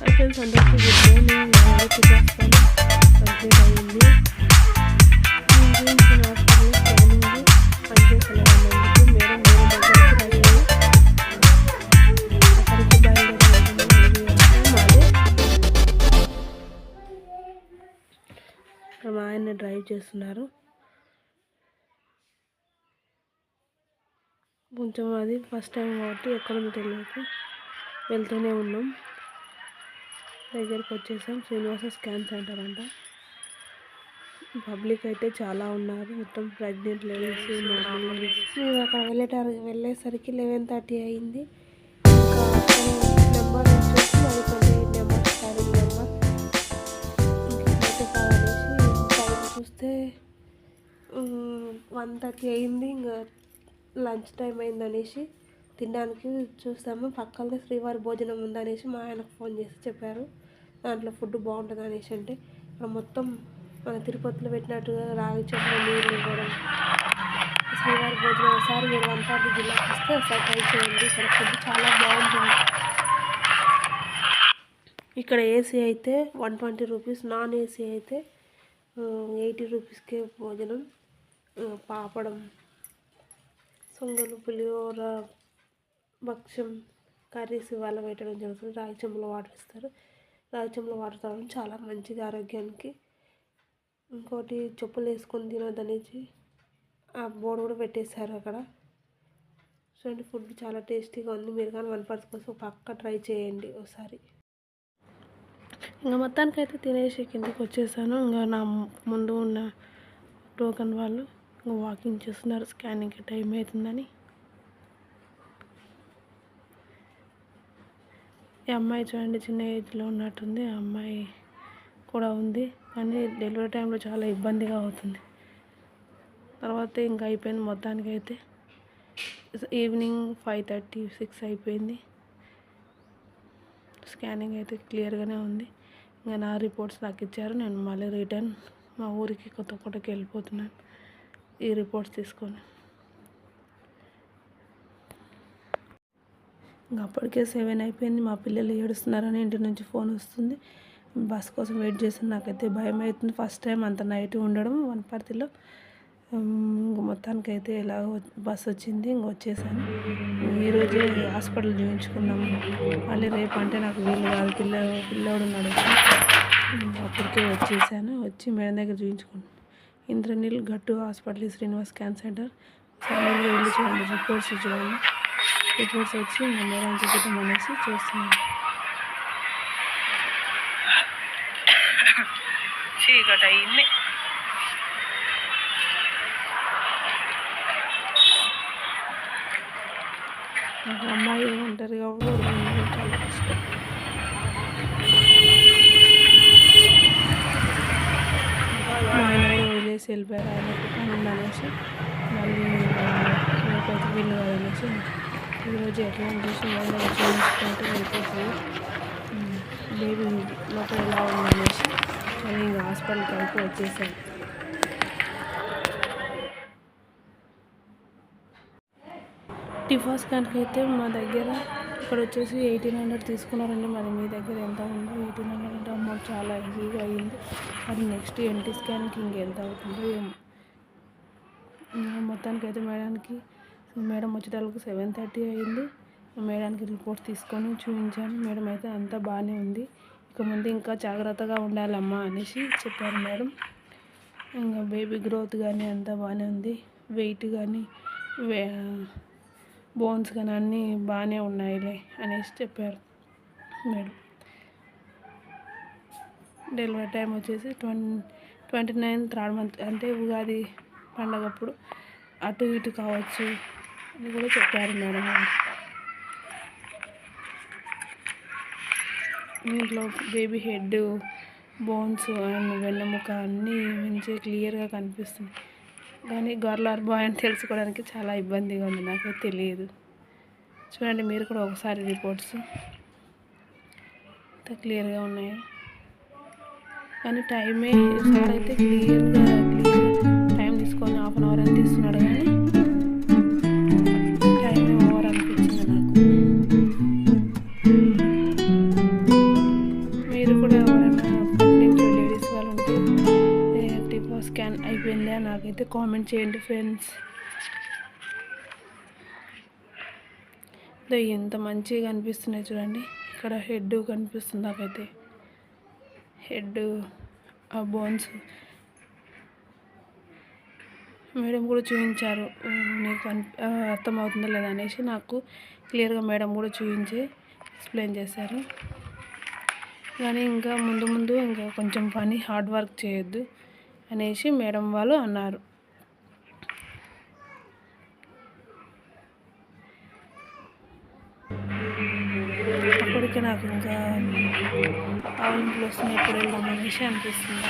Friends అందరికీ good morning ఎవరికి చేస్తాను కంప్లీట్ ఇక్కడ మా ఆయన డ్రైవ్ చేస్తున్నారు. కొంచెం అది ఫస్ట్ టైం కాబట్టి ఎక్కడ తెలియక వెళ్తూనే ఉన్నాం. దగ్గరికి వచ్చేసాం శ్రీనివాస స్కాన్ సెంటర్ అంట. పబ్లిక్ అయితే చాలా ఉన్నారు. మొత్తం ప్రెగ్నెంట్ లేడీస్ నార్మల్ లేడీస్ మేము అక్కడ వెళ్ళేటారు వెళ్ళేసరికి లెవెన్ థర్టీ అయింది. నెంబర్ వచ్చేసి మరి twenty eight number scanning number. ఇంకైతే టైం చూస్తే వన్ థర్టీ అయింది. ఇంకా లంచ్ టైం అయిందనేసి తినడానికి చూస్తాము. పక్కనే శ్రీవారి భోజనం ఉందనేసి మా ఆయనకు ఫోన్ చేసి చెప్పారు. దాంట్లో ఫుడ్ బాగుంటుంది అనేసి అంటే ఇక్కడ మొత్తం మన తిరుపతిలో పెట్టినట్టుగా రాగి చెట్లు నీళ్ళు ఇవ్వడం శ్రీవారి భోజనం ఒకసారి మీరు వంటపాటి జిల్లాకి వస్తే ఒకసారి ట్రై చేయండి. ఇక్కడ ఫుడ్ చాలా బాగుంటుంది. ఇక్కడ ఏసీ అయితే one twenty rupees non AC అయితే ఎయిటీ రూపీస్కే భోజనం. పాపడం. సొంగలు పులిహోర భక్ష్యం కర్రీస్ ఇవాళ పెట్టడం జరుగుతుంది. రాగి చెంబులో వాటర్ ఇస్తారు. రాగి చెంబులో వాటర్ తాగడం చాలా మంచిది ఆరోగ్యానికి. ఇంకోటి చెప్పులు వేసుకొని తినొద్దనేసి ఆ బోర్డు కూడా పెట్టేశారు అక్కడ. చూడండి ఫుడ్ చాలా టేస్టీగా ఉంది. మీరు కానీ వన్ పర్స్ కోసం పక్క ట్రై చేయండి ఒకసారి. ఇంకా మొత్తానికి అయితే తినేసి కిందకి వచ్చేసాను. ఇంకా నా ముందు ఉన్న టోకన్ వాళ్ళు ఇంకా వాకింగ్ చేస్తున్నారు. స్కానింగ్కి టైం అవుతుందని. ఈ అమ్మాయి చూడండి చిన్న ఏజ్లో ఉన్నట్టుంది. ఆ అమ్మాయి కూడా ఉంది. కానీ డెలివరీ టైంలో చాలా ఇబ్బందిగా అవుతుంది. తర్వాత ఇంకా అయిపోయింది మొత్తానికి అయితే ఈవినింగ్ ఫైవ్ థర్టీ సిక్స్ అయిపోయింది. స్కానింగ్ అయితే క్లియర్గానే ఉంది. ఇంకా నా రిపోర్ట్స్ నాకు ఇచ్చారు. నేను మళ్ళీ రిటర్న్ మా ఊరికి కొత్త కొట్టకి వెళ్ళిపోతున్నాను. ఈ రిపోర్ట్స్ తీసుకొని. ఇంకా అప్పటికే సెవెన్ అయిపోయింది. మా పిల్లలు ఏడుస్తున్నారని ఇంటి నుంచి ఫోన్ వస్తుంది. బస్ కోసం వెయిట్ చేసి నాకైతే భయం అవుతుంది. ఫస్ట్ టైం అంత నైట్ ఉండడం వనపర్తిలో ఇంకా మొత్తానికి అయితే ఎలా బస్ వచ్చింది. ఇంక వచ్చేసాను. ఈరోజే హాస్పిటల్ చూపించుకున్నాము మళ్ళీ రేపు అంటే నాకు వీలు కాదు. పిల్ల పిల్లోడు ఉన్నాడు అప్పటికే వచ్చేసాను. వచ్చి మేడం దగ్గర చూపించుకున్నాను ఇంద్రనీల్ గట్టు హాస్పిటల్ శ్రీనివాస్ క్యాన్సర్ సెంటర్. ఒకసారి వెళ్ళి చూడండి. రిపోర్ట్స్ చూడండి. రిపోర్ట్స్ వచ్చి మేడం చూపించడం అనేసి చూస్తున్నాను చీకటి అయింది అమ్మాయి ఆయన కూడా వదిలేసి వెళ్ళిపోయారు ఆయనకు పని ఉందనేసి మళ్ళీ వీళ్ళు కాదనేసి ఈరోజు ఎట్లా చూసి మళ్ళీ వెళ్ళిపోతుంది బేబీ లోపల ఎలా ఉందనేసి నేను ఇంకా హాస్పిటల్కి అయితే వచ్చేసాను టిఫాస్ స్కాన్కి అయితే మా దగ్గర ఇక్కడ వచ్చేసి ఎయిటీన్ హండ్రెడ్ తీసుకున్నారండి. మరి మీ దగ్గర ఎంత ఉందో? ఎయిటీన్ హండ్రెడ్ అంటే అమౌంట్ చాలా ఈజీగా అయ్యింది మరి నెక్స్ట్ ఎన్టీ స్కాన్కి ఇంకెంత అవుతుందో ఏమో. అయితే మేడమ్కి అయితే మేడం వచ్చేటప్పుడు సెవెన్ థర్టీ అయింది. మేడానికి రిపోర్ట్ తీసుకొని చూపించాను. మేడం అయితే అంతా బాగానే ఉంది. ఇక ముందు ఇంకా జాగ్రత్తగా ఉండాలమ్మా అనేసి చెప్పారు మేడం. ఇంకా బేబీ గ్రోత్ కానీ అంతా బాగానే ఉంది. వెయిట్ కానీ వే బోన్స్ కానీ అన్నీ బాగానే ఉన్నాయిలే అనేసి చెప్పారు మేడం. డెలివరీ టైం వచ్చేసి twenty twenty nine third month అంటే ఉగాది పండగప్పుడు అటు ఇటు కావచ్చు అని కూడా చెప్పారు మేడం. దీంట్లో బేబీ హెడ్ బోన్స్ అండ్ వెన్నెముక అన్నీ మంచిగా క్లియర్గా కనిపిస్తుంది కానీ గర్ల్ బాయ్ అని తెలుసుకోవడానికి చాలా ఇబ్బందిగా ఉంది. నాకే తెలియదు. చూడండి మీరు కూడా ఒకసారి రిపోర్ట్స్ అంత క్లియర్గా ఉన్నాయి. కానీ టైమే సార్ అయితే క్లియర్గా క్లియర్ టైం తీసుకొని హాఫ్ అన్ అవర్ అని తీస్తున్నాడు స్కాన్ అయిపోయిందే నాకైతే కామెంట్ చేయండి ఫ్రెండ్స్ ఇదో ఎంత మంచిగా కనిపిస్తున్నాయి చూడండి. ఇక్కడ హెడ్ కనిపిస్తుంది నాకైతే. హెడ్ ఆ బోన్స్ మేడం కూడా చూపించారు. నీకు అర్థమవుతుందో లేదా అనేసి నాకు క్లియర్గా మేడం కూడా చూపించి ఎక్స్ప్లెయిన్ చేశారు. కానీ ఇంకా ముందు ముందు ఇంకా కొంచెం పని హార్డ్ వర్క్ చేయొద్దు. అనేసి మేడం వాళ్ళు అన్నారు. అప్పటికే నాకు ఇంకా ఆ ఇంట్లో వస్తున్నాయి ఎప్పుడు వెళ్దాం అనేసి అనిపిస్తుంది.